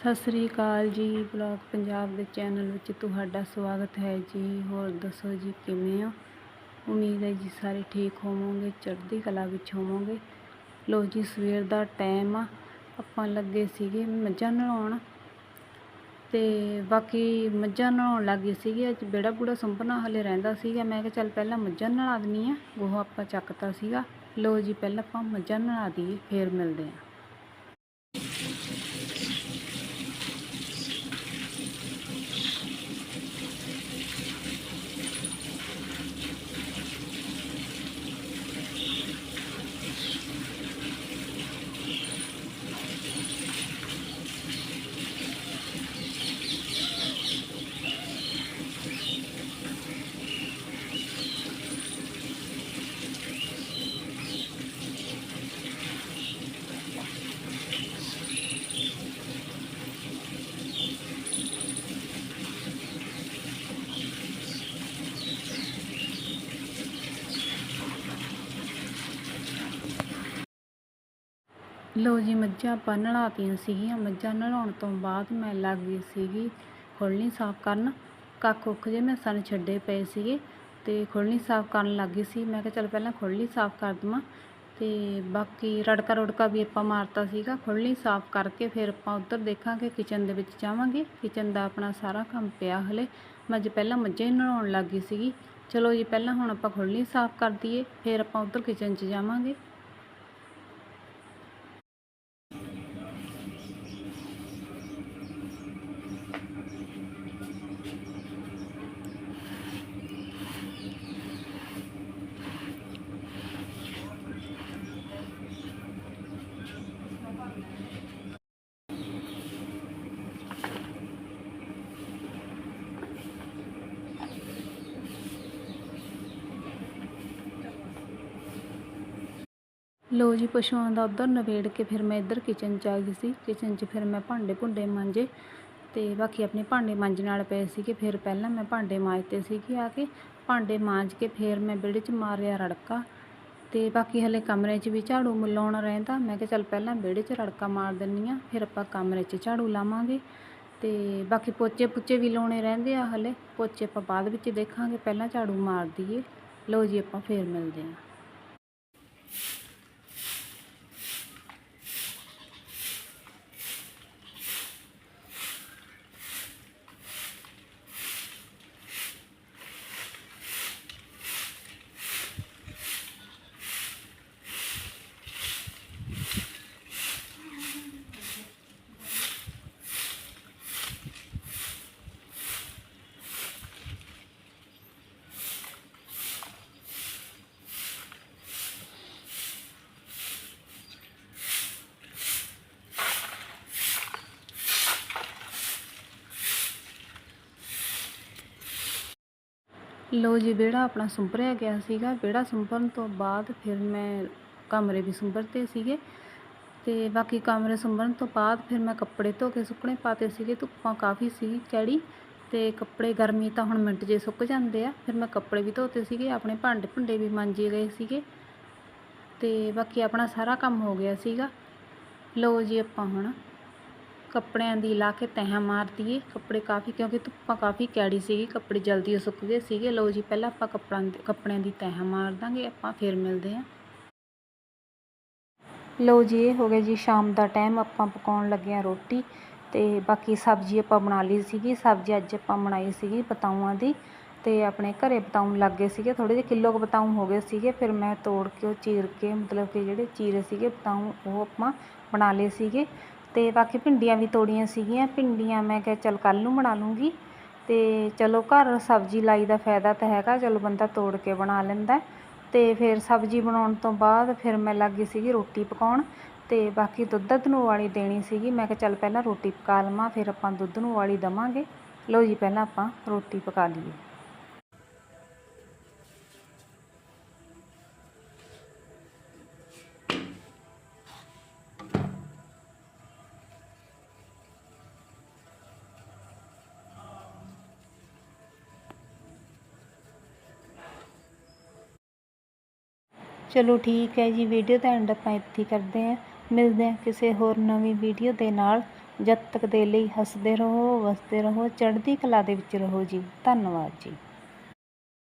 ਸਤਿ ਸ੍ਰੀ ਅਕਾਲ ਜੀ, ਬਲੌਗ ਪੰਜਾਬ ਦੇ ਚੈਨਲ ਵਿੱਚ ਤੁਹਾਡਾ ਸਵਾਗਤ ਹੈ ਜੀ। ਹੋਰ ਦੱਸੋ ਜੀ, ਕਿਵੇਂ ਹੋ? ਉਮੀਦ ਹੈ ਜੀ ਸਾਰੇ ਠੀਕ ਹੋਵੋਗੇ, ਚੜ੍ਹਦੀ ਕਲਾ ਵਿੱਚ ਹੋਵੋਗੇ। ਲੋ ਜੀ, ਸਵੇਰ ਦਾ ਟਾਈਮ ਆ। ਆਪਾਂ ਲੱਗੇ ਸੀਗੇ ਮੱਝਾਂ ਨਲਾਉਣ ਤੇ ਬਾਕੀ ਮੱਝਾਂ ਨਲਾਉਣ ਲੱਗੇ ਸੀਗੇ। ਅੱਜ ਬੇੜਾ ਬੂੜਾ ਸੰਭਣਾ ਹਲੇ ਰਹਿੰਦਾ ਸੀਗਾ। ਮੈਂ ਕਿਹਾ ਚੱਲ ਪਹਿਲਾਂ ਮੱਝਾਂ ਨਲਾ ਦਿੰਨੀ ਆ ਉਹ ਆਪਾਂ ਚੱਕਤਾ ਸੀਗਾ। ਲੋ ਜੀ, ਪਹਿਲਾਂ ਆਪਾਂ ਮੱਝਾਂ ਨਲਾ ਦਈਏ, ਫੇਰ ਮਿਲਦੇ ਆ ਲੋ ਜੀ, ਮੱਝਾਂ ਆਪਾਂ ਨਲਾਤੀਆਂ ਸੀਗੀਆਂ। ਮੱਝਾਂ ਨਲਾਉਣ ਤੋਂ ਬਾਅਦ ਮੈਂ ਲੱਗ ਗਈ ਸੀਗੀ ਖੁਰਲੀ ਸਾਫ਼ ਕਰਨ। ਕੱਖ ਕੁੱਖ ਜੇ ਮੈਂ ਸਨ ਛੱਡੇ ਪਏ ਸੀਗੇ ਤੇ ਖੁਰਲੀ ਸਾਫ਼ ਕਰਨ ਲੱਗ ਗਈ ਸੀ। ਮੈਂ ਕਿਹਾ ਚੱਲ ਪਹਿਲਾਂ ਖੁਰਲੀ ਸਾਫ਼ ਕਰ ਦੇਵਾਂ ਤੇ ਬਾਕੀ ਰੜਕਾ ਰੁੜਕਾ ਵੀ ਆਪਾਂ ਮਾਰਤਾ ਸੀਗਾ। ਖੁਰਲੀ ਸਾਫ਼ ਕਰਕੇ ਫਿਰ ਆਪਾਂ ਉੱਧਰ ਦੇਖਾਂਗੇ, ਕਿਚਨ ਦੇ ਵਿੱਚ ਜਾਵਾਂਗੇ। ਕਿਚਨ ਦਾ ਆਪਣਾ ਸਾਰਾ ਕੰਮ ਪਿਆ ਹਲੇ। ਮੈਂ ਜੇ ਪਹਿਲਾਂ ਮੱਝਾਂ ਹੀ ਨਲਾਉਣ ਲੱਗ ਗਈ ਸੀਗੀ। ਚਲੋ ਜੀ, ਪਹਿਲਾਂ ਹੁਣ ਆਪਾਂ ਖੁਰਲੀ ਸਾਫ਼ ਕਰ ਦਈਏ, ਫਿਰ ਆਪਾਂ ਉੱਧਰ ਕਿਚਨ 'ਚ ਜਾਵਾਂਗੇ। ਲੋ ਜੀ, ਪਸ਼ੂਆਂ ਦਾ ਉੱਧਰ ਨਵੇੜ ਕੇ ਫਿਰ ਮੈਂ ਇੱਧਰ ਕਿਚਨ 'ਚ ਆ ਗਈ ਸੀ। ਕਿਚਨ 'ਚ ਫਿਰ ਮੈਂ ਭਾਂਡੇ ਭੁੰਡੇ ਮਾਂਜੇ ਤੇ ਬਾਕੀ ਆਪਣੇ ਭਾਂਡੇ ਮਾਂਜਣ ਵਾਲੇ ਪਏ ਸੀਗੇ। ਫਿਰ ਪਹਿਲਾਂ ਮੈਂ ਭਾਂਡੇ ਮਾਂਜਤੇ ਸੀਗੇ ਆ ਕੇ, ਭਾਂਡੇ ਮਾਂਜ ਕੇ ਫਿਰ ਮੈਂ ਵਿਹੜੇ 'ਚ ਮਾਰਿਆ ਰੜਕਾ ਤੇ ਬਾਕੀ ਹਲੇ ਕਮਰੇ 'ਚ ਵੀ ਝਾੜੂ ਮਿਲਾਉਣਾ ਰਹਿੰਦਾ। ਮੈਂ ਕਿਹਾ ਚੱਲ ਪਹਿਲਾਂ ਵਿਹੜੇ 'ਚ ਰੜਕਾ ਮਾਰ ਦਿੰਨੀ ਆ, ਫਿਰ ਆਪਾਂ ਕਮਰੇ 'ਚ ਝਾੜੂ ਲਾਵਾਂਗੇ ਤੇ ਬਾਕੀ ਪੋਚੇ ਪੁੱਚੇ ਵੀ ਲਾਉਣੇ ਰਹਿੰਦੇ ਆ ਹਲੇ। ਪੋਚੇ ਆਪਾਂ ਬਾਅਦ ਵਿੱਚ ਦੇਖਾਂਗੇ, ਪਹਿਲਾਂ ਝਾੜੂ ਮਾਰ ਦਈਏ। ਲੋ ਜੀ, ਆਪਾਂ ਫੇਰ ਮਿਲਦੇ ਹਾਂ ਲਓ ਜੀ, ਵਿਹੜਾ ਆਪਣਾ ਸੁੰਭਰਿਆ ਗਿਆ ਸੀਗਾ। ਵਿਹੜਾ ਸੁੰਭਰਨ ਤੋਂ ਬਾਅਦ ਫਿਰ ਮੈਂ ਕਮਰੇ ਵੀ ਸੁੰਭਰਤੇ ਸੀਗੇ ਤੇ ਬਾਕੀ ਕਮਰੇ ਸੁੰਬਰਨ ਤੋਂ ਬਾਅਦ ਫਿਰ ਮੈਂ ਕੱਪੜੇ ਧੋ ਕੇ ਸੁੱਕਣੇ ਪਾਤੇ ਸੀਗੇ। ਧੁੱਪਾਂ ਕਾਫੀ ਸੀ ਚੜੀ ਤੇ ਕੱਪੜੇ, ਗਰਮੀ ਤਾਂ ਹੁਣ ਮਿੰਟ 'ਚ ਸੁੱਕ ਜਾਂਦੇ ਆ। ਫਿਰ ਮੈਂ ਕੱਪੜੇ ਵੀ ਧੋਤੇ ਸੀਗੇ, ਆਪਣੇ ਭਾਂਡੇ ਭੁੰਡੇ ਵੀ ਮਾਂਜੇ ਗਏ ਸੀਗੇ ਤੇ ਬਾਕੀ ਆਪਣਾ ਸਾਰਾ ਕੰਮ ਹੋ ਗਿਆ ਸੀਗਾ। ਲਓ ਜੀ ਆਪਾਂ ਹੁਣ ਕੱਪੜਿਆਂ ਦੀ ਲਾ ਕੇ ਤਹਿ ਮਾਰ ਦਈਏ ਕੱਪੜੇ ਕਾਫੀ, ਕਿਉਂਕਿ ਧੁੱਪਾਂ ਕਾਫੀ ਕੈੜੀ ਸੀਗੀ, ਕੱਪੜੇ ਜਲਦੀ ਸੁੱਕ ਗਏ ਸੀਗੇ। ਲਓ ਜੀ, ਪਹਿਲਾਂ ਆਪਾਂ ਕੱਪੜਾਂ ਕੱਪੜਿਆਂ ਦੀ ਤਹਿ ਮਾਰ ਦਾਂਗੇ, ਆਪਾਂ ਫਿਰ ਮਿਲਦੇ ਹਾਂ। ਲਓ ਜੀ, ਇਹ ਹੋ ਗਿਆ ਜੀ, ਸ਼ਾਮ ਦਾ ਟਾਈਮ, ਆਪਾਂ ਪਕਾਉਣ ਲੱਗੇ ਆ ਰੋਟੀ ਤੇ ਬਾਕੀ ਸਬਜ਼ੀ ਆਪਾਂ ਬਣਾ ਲਈ ਸੀਗੀ। ਸਬਜ਼ੀ ਅੱਜ ਆਪਾਂ ਬਣਾਈ ਸੀਗੀ ਬਤਾਊਆਂ ਦੀ ਤੇ ਆਪਣੇ ਘਰੇ ਬਤਾਊਂ ਗਏ ਸੀਗੇ। ਥੋੜੇ ਜਿਹੇ ਕਿਲੋ ਕੁ ਬਤਾਊਂ ਹੋ ਗਏ ਸੀਗੇ, ਫਿਰ ਮੈਂ ਤੋੜ ਕੇ ਉਹ ਚੀਰ ਕੇ, ਮਤਲਬ ਕਿ ਜਿਹੜੇ ਚੀਰੇ ਸੀਗੇ ਬਤਾਊਂ ਉਹ ਆਪਾਂ ਬਣਾ ਲਏ ਸੀਗੇ। ਤੇ ਬਾਕੀ ਭਿੰਡੀਆਂ ਵੀ ਤੋੜੀਆਂ ਸੀਗੀਆਂ, ਭਿੰਡੀਆਂ ਮੈਂ ਕਿਹਾ ਚੱਲ ਕੱਲ ਨੂੰ ਬਣਾ ਲੂੰਗੀ। ਤੇ ਚਲੋ ਘਰ ਸਬਜ਼ੀ ਲਾਈ ਦਾ ਫਾਇਦਾ ਤਾਂ ਹੈਗਾ, ਚਲੋ ਬੰਦਾ ਤੋੜ ਕੇ ਬਣਾ ਲੈਂਦਾ। ਤੇ ਫਿਰ ਸਬਜ਼ੀ ਬਣਾਉਣ ਤੋਂ ਬਾਅਦ ਫਿਰ ਮੈਂ ਲੱਗ ਗਈ ਸੀਗੀ ਰੋਟੀ ਪਕਾਉਣ। ਤੇ ਬਾਕੀ ਦੁੱਧ ਨੂੰ ਵਾਲੀ ਦੇਣੀ ਸੀਗੀ, ਮੈਂ ਕਿਹਾ ਚੱਲ ਪਹਿਲਾਂ ਰੋਟੀ ਪਕਾ ਲਵਾਂ, ਫਿਰ ਆਪਾਂ ਦੁੱਧ ਨੂੰ ਵਾਲੀ ਦਵਾਂਗੇ। ਲਓ ਜੀ, ਪਹਿਲਾਂ ਆਪਾਂ ਰੋਟੀ ਪਕਾ ਲਈਏ। ਚਲੋ ਠੀਕ ਹੈ ਜੀ ਵੀਡੀਓ ਦਾ ਐਂਡ ਆਪਾਂ ਇੱਥੇ ਕਰਦੇ ਹਾਂ। ਮਿਲਦੇ ਹਾਂ ਕਿਸੇ ਹੋਰ ਨਵੀਂ ਵੀਡੀਓ ਦੇ ਨਾਲ। ਜਦ ਤੱਕ ਦੇ ਲਈ ਹੱਸਦੇ ਰਹੋ, ਵਸਦੇ ਰਹੋ, ਚੜ੍ਹਦੀ ਕਲਾ ਦੇ ਵਿੱਚ ਰਹੋ ਜੀ। ਧੰਨਵਾਦ ਜੀ।